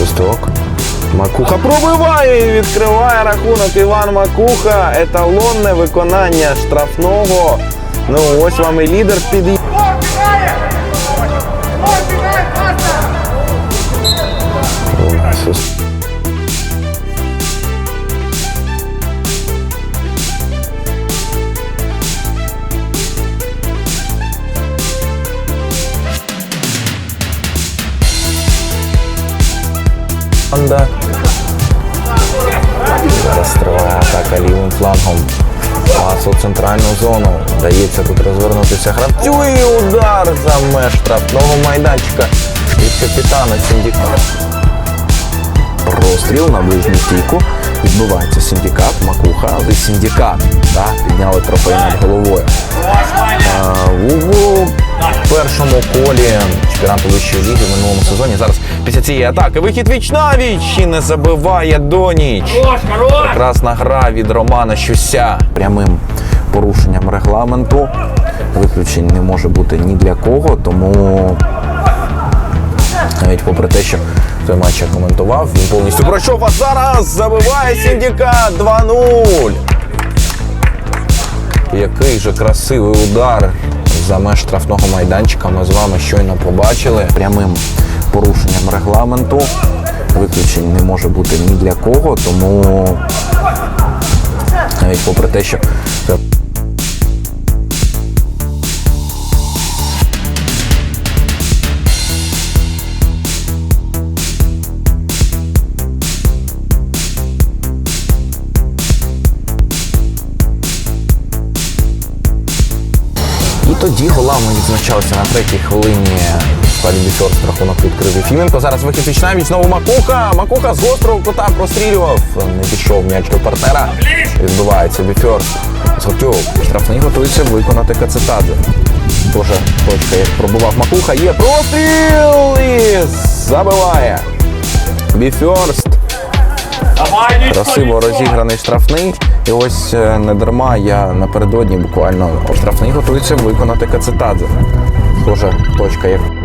свисток. Макуха пробиває і відкриває рахунок Іван Макуха. Еталонне виконання штрафного. Ну ось вам і лідер під. Команда. Зараз триває атака лівим флангом. Пас у центральну зону. Дається тут розвернутися гравцю і удар за меж штрафного майданчика від капітана Сіндіката. Розстріл на ближню стійку. Відбувається синдикат, макуха, але синдикат. Так, підняли трофей над головою. А, у першому колі чемпіонату вищої ліги в минулому сезоні. Зараз після цієї атаки вихід віч на віч і не забиває Доніч. Прекрасна гра від Романа Щуся. Прямим порушенням регламенту. Виключень не може бути ні для кого, тому навіть попри те, що той матч я коментував, він повністю пройшов, а зараз забиває Сіндікат 2-0. Який же красивий удар за меж штрафного майданчика ми з вами щойно побачили. Прямим порушенням регламенту. Виключень не може бути ні для кого, тому навіть попри те, що І тоді голами відзначалися на третій хвилині. Складі Біфьорст рахунок відкрив Єфіменко. Зараз вихід віч навіть знову Макуха. Макуха з гострого кута прострілював. Не пішов м'яч до партнера. Відбувається Біфьорст. Зготюк. Штрафний готується виконати Кацетадзе. Боже, точка, як пробував Макуха. Є простріл і забиває. Біфьорст. Красиво розіграний штрафний. І ось е, не дарма я напередодні буквально штрафний готується виконати Кацетадзе. Схоже, точка як.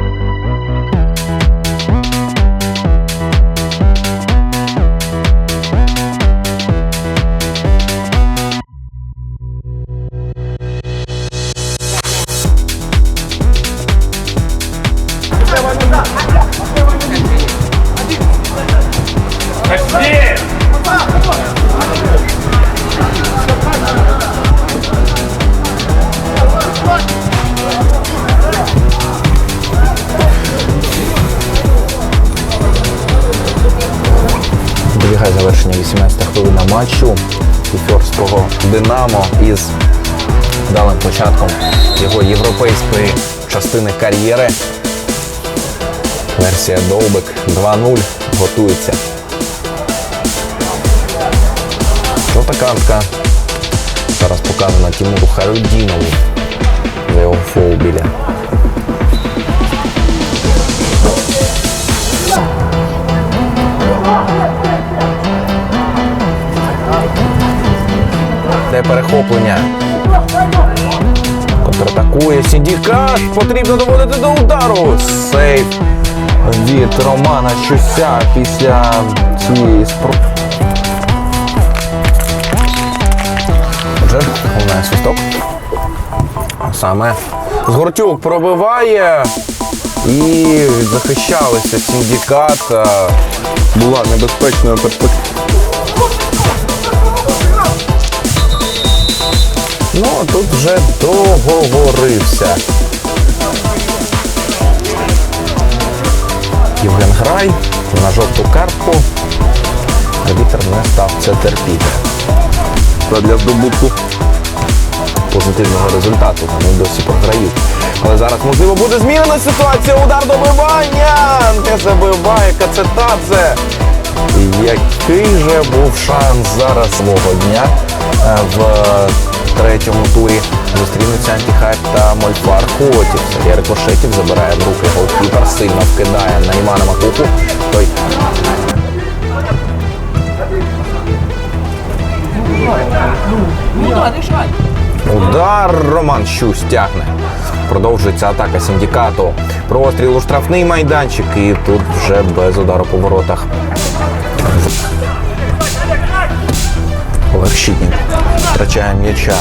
Добігає завершення 18 хвилина матчу Фіфьорського Динамо із вдалим початком його європейської частини кар'єри. Версія Довбик 2-0 готується. Жовта картка. Зараз показана Тимуру Харудінову за його фол біля Це перехоплення. Контратакує Сіндікат. Потрібно доводити до удару. Сейф від Романа Щуся після цієї спроби. Отже, головне свисток. Саме Згортюк пробиває і захищалися Сіндікат. а, Була небезпечною перспективою. Ну, а тут вже договорився. Євген Грай на жовту картку. Арбітр не став це терпіти. Та для здобутку позитивного результату. Вони досі програють. Але зараз, можливо, буде змінена ситуація. Удар добивання! Не забиває Кацетадзе. Який же був шанс зараз свого дня е, в третьому турі зустрінуться антихайп та Мольфар Хотів. Рикошетів забирає в руки голкіпер, сильно вкидає на Імана Макуху. Той удар Роман Щусь тягне. Продовжується атака синдикату. Простріл у штрафний майданчик і тут вже без удару по воротах. Олег Щитник втрачає м'яча.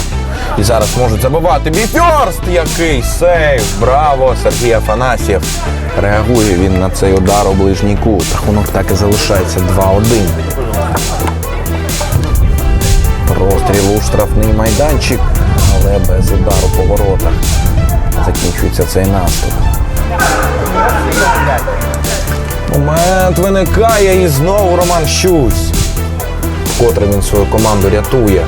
І зараз можуть забивати. Біфьорст! Який сейв! Браво! Сергій Афанасьєв. Реагує він на цей удар у ближній кут. Рахунок так і залишається 2-1. Простріл у штрафний майданчик, але без удару по воротах. Закінчується цей наступ. Момент виникає і знову Роман Щусь. Вкотре він свою команду рятує.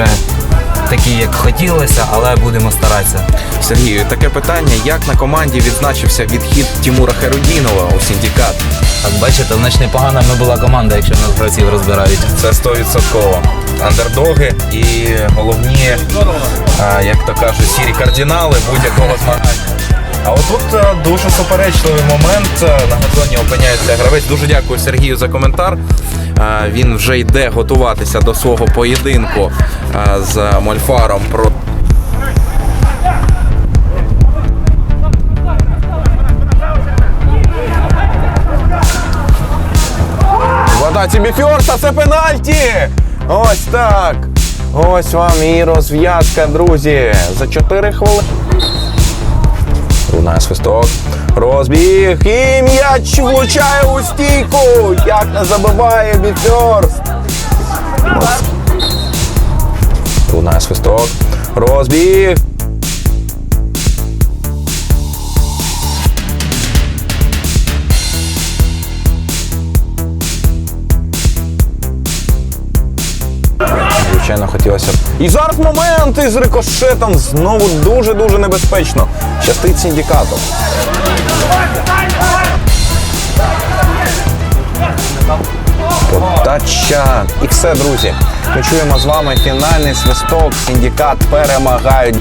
Дуже такі, як хотілося, але будемо старатися. Сергію, таке питання: як на команді відзначився відхід Тимура Херудінова у синдикат? Так бачите, значить непогана ми була команда, якщо нас гравців розбирають. Це 100%. Андердоги і головні, а, як то кажуть, сірі кардинали будь-якого змагання. А отут е, дуже суперечливий момент. Е, На газоні опиняється гравець. Дуже дякую Сергію за коментар. Е, Він вже йде готуватися до свого поєдинку з Мольфаром про В атаці Біфьорста це пенальті! Ось так. Ось вам і розв'язка, друзі. За 4 хвилини. Лунає свисток. Розбіг. І м'яч влучає у стійку. Як не забиває бітер. Лунає свисток. Розбіг. І зараз момент із рикошетом знову дуже-дуже небезпечно. Щастить синдикату. Подача. І все, друзі. Ми чуємо з вами фінальний свисток. Синдикат перемагають.